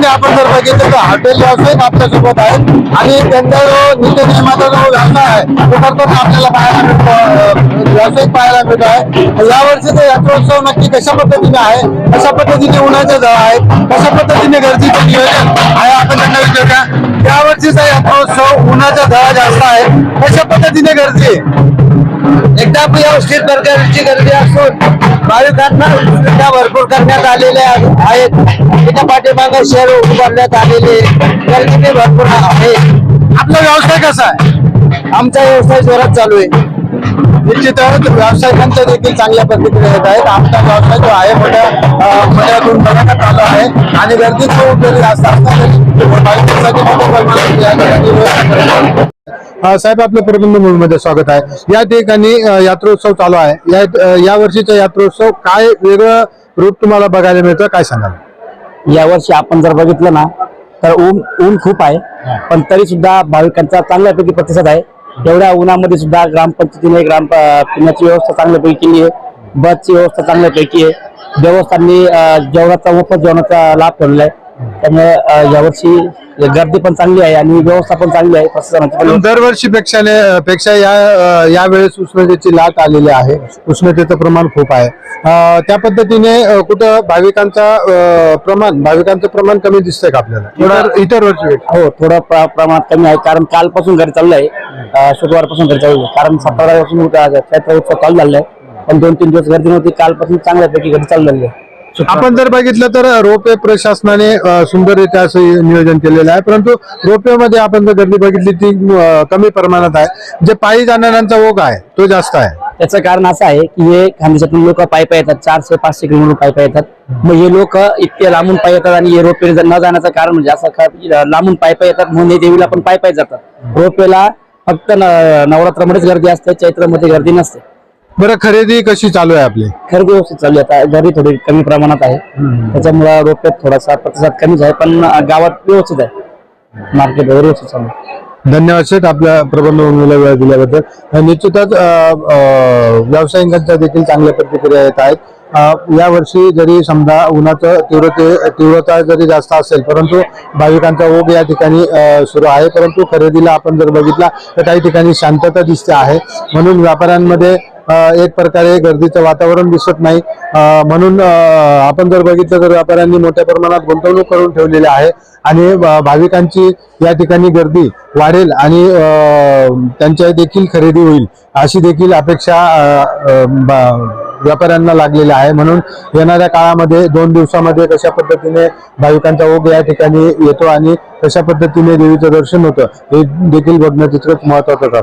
ठिकाणी आपण जर बघितलं तर हॉटेल व्यावसायिक आपल्यासोबत आहेत आणि त्यांचा जो नित्यनियमाचा जो व्यवसाय आहे. तो करताना आपल्याला पाहायला मिळतो. व्यावसायिक पाहायला मिळतो आहे. यावर्षीचा यात्रोत्सव नक्की कशा पद्धतीने आहे? कशा पद्धतीने उन्हाच्या जवळ आहे कशा पद्धतीने गर्दीचं नियोजन आहे? आपण त्यांना विचारूया यावर्षीचा यात्रोत्सव उन्हाच्या जवळ जास्त आहे. कशा पद्धतीने गर्दी एकदा एकदम व्यवस्थित प्रकारची गर्दी असून भाविकांना सुविधा भरपूर करण्यात आलेल्या आहेत. त्याच्या पाठीमागे शहर उभारण्यात आलेले गर्दी बी भरपूर आहे आपला व्यवसाय कसा आहे? आमचा व्यवसाय जोरात चालू आहे. निश्चितच व्यावसायिकांच्या देखील चांगल्या प्रतिक्रिया येत आहेत. आमचा व्यवसाय जो आहे मोठ्या अं, मर्यादून बनवण्यात आला आहे. आणि गर्दी खूप जरी जास्त असला तरी भाविकांसाठी मोठ्या प्रमाणात या ठिकाणी व्यवस्था करण्यात आली. अं, साहेब आपलं प्रबंधमध्ये स्वागत आहे. या ठिकाणी यात्रोत्सव चालू आहे. या वर्षीचा यात्रोत्सव काय वेगळं रूप तुम्हाला बघायला मिळतं काय सांगाल? यावर्षी आपण जर बघितलं ना तर ऊन ऊन खूप आहे. पण तरी सुद्धा भाविकांचा चांगल्यापैकी प्रतिसाद आहे. एवढ्या उन्हामध्ये सुद्धा ग्रामपंचायतीने ग्राम पिण्याची व्यवस्था चांगल्यापैकी केली आहे. बसची व्यवस्था चांगल्यापैकी आहे. देवस्थाननी अं, जेवणाचा मोफत जेवणाचा लाभ ठेवलेला आहे. त्यामुळे यावर्षी गर्दी पण चांगली आहे आणि व्यवस्था पण चांगली आहे प्रशासनाची दरवर्षी पेक्षा पेक्षा या यावेळेस उष्णतेची लाट आलेली आहे. उष्णतेचं प्रमाण खूप आहे. त्या पद्धतीने कुठं भाविकांचा प्रमाण भाविकांचं प्रमाण कमी दिसतंय का आपल्याला? इतर इतर वर्षी हो थोडं प्र- प्रमाणात कमी आहे कारण कालपासून घरी चालू आहे शुक्रवारपासून घरी चालू आहे कारण सतरा पासून चैत्र उत्सव चालू झालेला आहे. पण दोन तीन दिवस गर्दी नव्हती. कालपासून चांगल्यापैकी घरी चालू झाली आहे. आपण जर बघितलं तर रोपे प्रशासनाने सुंदररित्या असं नियोजन केलेलं आहे. परंतु रोपवेमध्ये आपण जर गर्दी बघितली ती कमी प्रमाणात आहे. जे पायी जाणाऱ्यांचा ओघ आहे तो जास्त आहे. त्याचं कारण असं आहे की हे खानदेशातून लोक पायी पायी येतात. चारशे पाचशे किलोमीटर पायी पायी येतात. मग हे लोक इतके लांबून पायी येतात आणि हे रोपवे न जाण्याचं कारण म्हणजे असं लांबून पायी पायी येतात. म्हणून देवीला पण पायी पायी जातात. रोपवेला फक्त नवरात्रामध्येच गर्दी असते चैत्रामध्ये गर्दी नसते. बरं खरेदी कशी चालू आहे आपली? खरेदी व्यवस्थित चालू आहे. आता गर्दी थोडी कमी प्रमाणात आहे. त्याच्यामुळे रोप्यात थोडासा प्रतिसाद कमीच आहे पण गावात व्यवस्थित आहे. मार्केट वगैरे व्यवस्थित चालू आहे. धन्यवाद शेठ आपल्या प्रबंध भूमीला वेळ दिल्याबद्दल. निश्चितच व्यावसायिकांच्या देखील चांगल्या प्रतिक्रिया येत आहेत. यावर्षी जरी समजा उन्हाचं तीव्रते तीव्रता जरी जास्त असेल परंतु भाविकांचा ओघ या ठिकाणी सुरू आहे. परंतु खरेदीला आपण जर बघितला तर काही ठिकाणी शांतता दिसते आहे. म्हणून व्यापाऱ्यांमध्ये एक प्रकारे गर्दीचं वातावरण दिसत नाही. म्हणून आपण जर बघितलं तर व्यापाऱ्यांनी मोठ्या प्रमाणात गुंतवणूक करून ठेवलेली आहे आणि भाविकांची या ठिकाणी गर्दी वाढेल आणि त्यांच्या देखील खरेदी होईल अशी देखील अपेक्षा व्यापाऱ्यांना लागलेली आहे. म्हणून येणाऱ्या काळामध्ये दोन दिवसामध्ये कशा पद्धतीने भाविकांचा ओघ या ठिकाणी येतो आणि कशा पद्धतीने देवीचं दर्शन होतं हे देखील बघणं तितकंच महत्वाचं ठरणार.